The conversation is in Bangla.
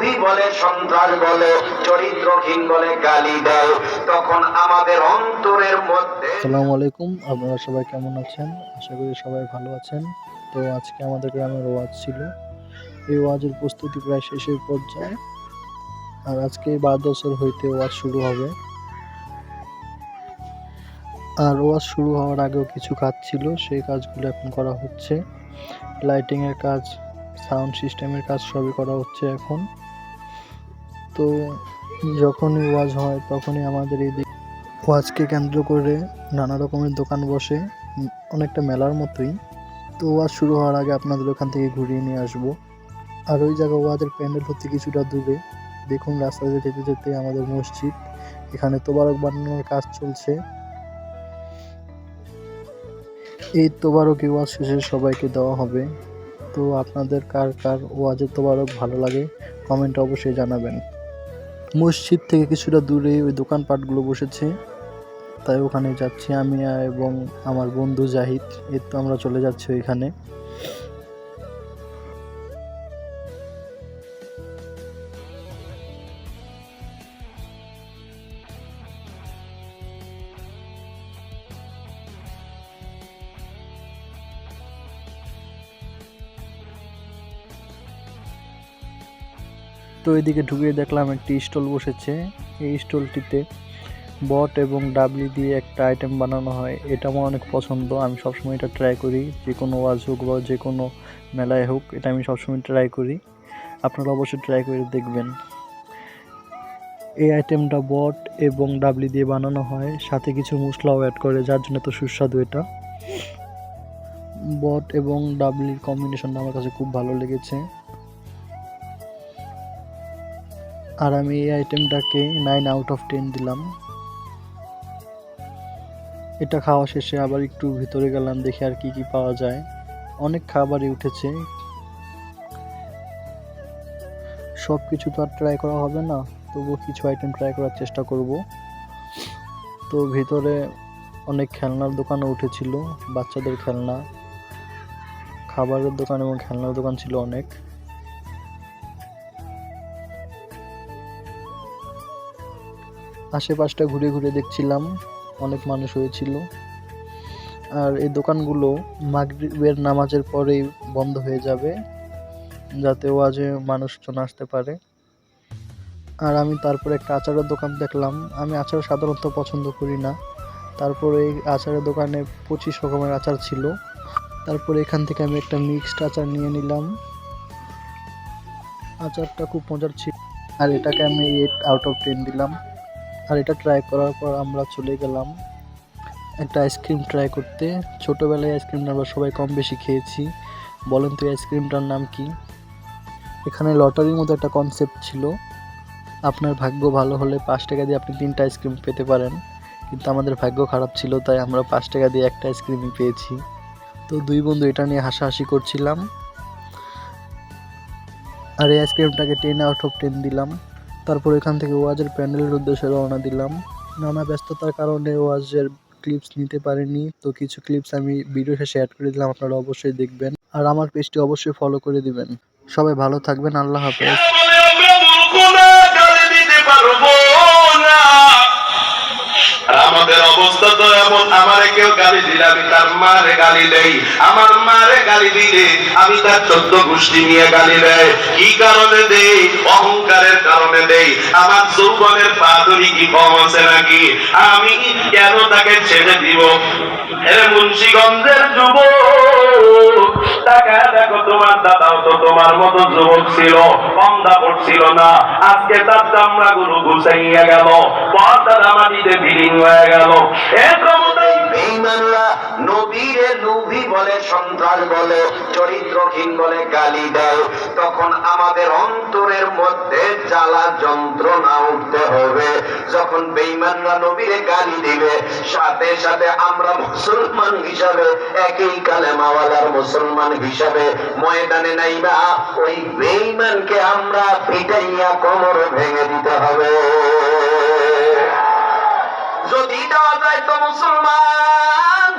লোভী বলে, সন্ত্রাস বলে, চরিত্রহীন বলে গালি দেয়। তখন আমাদের অন্তরের মধ্যে আসসালামু আলাইকুম, আপনারা সবাই কেমন আছেন? আশা করি সবাই ভালো আছেন। তো আজকে আমাদের গ্রামের ওয়াজ ছিল। এই ওয়াজের প্রস্তুতি প্রায় শেষের পর্যায়ে। আর আজকে বারদশর হইতে ওয়াজ শুরু হবে। আর ওয়াজ শুরু হওয়ার আগেও কিছু কাজ ছিল, সেই কাজগুলো এখন করা হচ্ছে। লাইটিংয়ের কাজ সাউন্ড সিস্টেমের কাজ সবই করা হচ্ছে এখন। তো যখনই ওয়াজ হয়, তখনই আমাদের এই দিক ওয়াজকে কেন্দ্র করে নানা রকমের দোকান বসে অনেকটা মেলার মতোই। তো ওয়াজ শুরু হওয়ার আগে আপনাদের ওখান থেকে ঘুরিয়ে নিয়ে আসব। আর ওই জায়গা ওয়াজের প্যান্ডেল হচ্ছে কিছুটা দূরে। দেখুন রাস্তা দিয়ে যেতে যেতে আমাদের মসজিদ। এখানে তোবারক বানানোর কাজ চলছে। এই তোবারক ওয়াজ শেষে সবাইকে দেওয়া হবে। তো আপনাদের কার কার ওয়াজের তোবারক ভালো লাগে, কমেন্ট অবশ্যই জানাবেন। মসজিদ থেকে কিছুটা দূরে ওই দোকানপাটগুলো বসেছে। তাই ওখানে যাচ্ছি আমি এবং আমার বন্ধু জাহিদ। এর তো আমরা চলে যাচ্ছি ওইখানে। তো এদিকে ঢুকিয়ে দেখলাম একটি স্টল বসেছে। এই স্টলটিতে বট এবং ডাবলি দিয়ে একটা আইটেম বানানো হয়। এটা আমার অনেক পছন্দ। আমি সবসময় এটা ট্রাই করি। যে কোনো ওয়াজ হোক বা যে কোনো মেলায় হোক, এটা আমি সবসময় ট্রাই করি। আপনারা অবশ্যই ট্রাই করে দেখবেন। এই আইটেমটা বট এবং ডাবলি দিয়ে বানানো হয়। সাথে কিছু মশলাও অ্যাড করে, যার জন্য তো সুস্বাদু এটা। বট এবং ডাবলির কম্বিনেশনটা আমার কাছে খুব ভালো লেগেছে। আর আমি এই আইটেমটাকে নাইন আউট অফ টেন দিলাম। এটা খাওয়া শেষে আবার একটু ভিতরে গেলাম, দেখি আর কি কি পাওয়া যায়। অনেক খাবারই উঠেছে। সব কিছু তো আর ট্রাই করা হবে না, তবুও কিছু আইটেম ট্রাই করার চেষ্টা করব। তো ভিতরে অনেক খেলনার দোকানও উঠেছিল, বাচ্চাদের খেলনা। খাবারের দোকান এবং খেলনার দোকান ছিল অনেক। আশেপাশটা ঘুরে ঘুরে দেখছিলাম, অনেক মানুষ হয়েছিল। আর এই দোকানগুলো মাগরিবের নামাজের পরেই বন্ধ হয়ে যাবে, যাতে ওয়াজে মানুষজন আসতে পারে। আর আমি তারপরে একটা আচারের দোকান দেখলাম। আমি আচার সাধারণত পছন্দ করি না। তারপরে এই আচারের দোকানে পঁচিশ রকমের আচার ছিল। তারপরে এখান থেকে আমি একটা মিক্সড আচার নিয়ে নিলাম। আচারটা খুব মজার ছিল। আর এটাকে আমি এইট আউট অফ টেন দিলাম। আর এটা ট্রাই করার পর আমরা চলে গেলাম একটা আইসক্রিম ট্রাই করতে। ছোটোবেলায় আইসক্রিমটা আমরা সবাই কম বেশি খেয়েছি। বলেন তো আইসক্রিমটার নাম কি? এখানে লটারির মতো একটা কনসেপ্ট ছিল। আপনার ভাগ্য ভালো হলে পাঁচ টাকা দিয়ে আপনি তিনটা আইসক্রিম পেতে পারেন। কিন্তু আমাদের ভাগ্য খারাপ ছিল, তাই আমরা পাঁচ টাকা দিয়ে একটা আইসক্রিমই পেয়েছি। তো দুই বন্ধু এটা নিয়ে হাসাহাসি করছিলাম। আর এই আইসক্রিমটাকে টেন আউট অফ টেন দিলাম। তারপর এখান থেকে ওয়াজের প্যান্ডেলের উদ্দেশ্যে রওনা দিলাম। নানা ব্যস্ততার কারণে ওয়াজের ক্লিপস নিতে পারিনি, তো কিছু ক্লিপস আমি ভিডিও শেষে অ্যাড করে দিলাম, আপনারা অবশ্যই দেখবেন। আর আমার পেজটি অবশ্যই ফলো করে দিবেন। সবাই ভালো থাকবেন, আল্লাহ হাফেজ। গালি তার মারে গালি দেই। আমার মারে গালি দিলে আমি তার চোদ্দ গোষ্ঠী নিয়ে গালি দেয় কি কারণে দেই? অহংকারের কারণে দেই। আমার যৌবনের পাদরি কি কম আছে নাকি? আমি কেন তাকে ছেড়ে দিব? মুন্সিগঞ্জের যুব টাকা দেখো তোমার দাদাও তো তোমার মতো যুবক ছিল, কম দাপট ছিল না। আজকে তার চামড়া গুলো গুছাইয়া গেল পর্দাটা মাটিতে বিলীন হয়ে গেল। নবীরে লোভী বলে, সন্ত্রাস বলে, চরিত্রহীন বলে গালি দেয়। তখন আমাদের অন্তরের মধ্যে জ্বালা যন্ত্রণা উঠতে হবে। যখন বেঈমানরা নবীরে গালি দিবে, সাথে সাথে আমরা মুসলমান হিসাবে, একই কালেমাওয়ালার মুসলমান হিসাবে ময়দানে নাইবা ওই বেঈমানকে আমরা পিটাইয়া কোমর ভেঙে দিতে হবে। যদি দেওয়া যায় তো মুসলমান